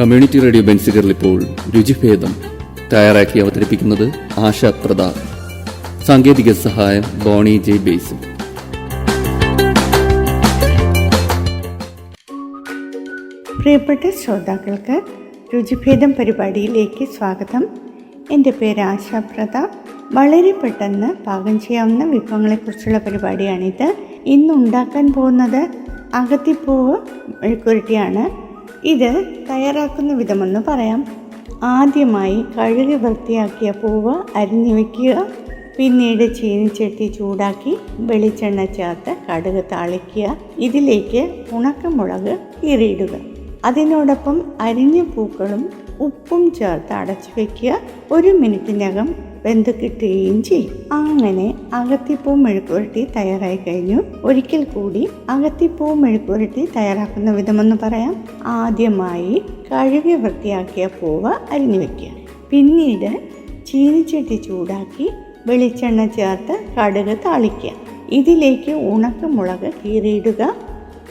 Community radio ബെൻസിഗറിൽ ഇപ്പോൾ രുചിഭേദം തയ്യാറാക്കി അവതരിപ്പിക്കുന്നത് ആശ പ്രതാപ് സാങ്കേതിക സഹായം ബോണി ജെ ബേസ് പ്രിയപ്പെട്ട ശ്രോതാക്കൾക്ക് രുചിഭേദം പരിപാടിയിലേക്ക് സ്വാഗതം. എന്റെ പേര് ആശാ പ്രതാപ് വളരെ പെട്ടെന്ന് പാകം ചെയ്യാവുന്ന വിഭവങ്ങളെക്കുറിച്ചുള്ള പരിപാടിയാണിത്. ഇന്ന് ഉണ്ടാക്കാൻ പോകുന്നത് അകത്തിപ്പൂവ് മെഴുക്കുരുട്ടിയാണ് ഇത് തയ്യാറാക്കുന്ന വിധമെന്ന് പറയാം. ആദ്യമായി കഴുകി വൃത്തിയാക്കിയ പൂവ് അരിഞ്ഞു വയ്ക്കുക പിന്നീട് ചീനിച്ചട്ടി ചൂടാക്കി വെളിച്ചെണ്ണ ചേർത്ത് കടുക് താളിക്കുക. ഇതിലേക്ക് ഉണക്കമുളക് കീറിയിടുക. അതിനോടൊപ്പം അരിഞ്ഞ പൂക്കളും ഉപ്പും ചേർത്ത് അടച്ചു വയ്ക്കുക ഒരു മിനിറ്റിനകം വെന്ത് കിട്ടുകയും ചെയ്യും. അങ്ങനെ അകത്തിപ്പൂ മെഴുക്കുരട്ടി തയ്യാറായി കഴിഞ്ഞു. ഒരിക്കൽ കൂടി അകത്തിപ്പൂ മെഴുക്കുരട്ടി തയ്യാറാക്കുന്ന വിധമെന്ന് പറയാം. ആദ്യമായി കഴുകി വൃത്തിയാക്കിയ പൂവ് അരിഞ്ഞു വയ്ക്കുക പിന്നീട് ചീനിച്ചട്ടി ചൂടാക്കി വെളിച്ചെണ്ണ ചേർത്ത് കടുക് താളിക്കുക. ഇതിലേക്ക് ഉണക്കമുളക് കീറിയിടുക.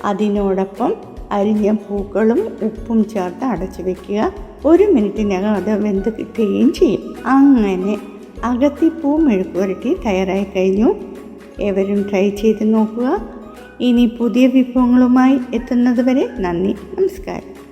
അതിനോടൊപ്പം അരിഞ്ഞ പൂക്കളും ഉപ്പും ചേർത്ത് അടച്ചു വയ്ക്കുക ഒരു മിനിറ്റിനകം അത് വെന്ത് കിട്ടുകയും ചെയ്യും. അങ്ങനെ അകത്തിപ്പൂ മെഴുക്കുവരട്ടി തയ്യാറായി കഴിഞ്ഞു. ഏവരും ട്രൈ ചെയ്ത് നോക്കുക. ഇനി പുതിയ വിഭവങ്ങളുമായി എത്തുന്നതുവരെ നന്ദി നമസ്കാരം.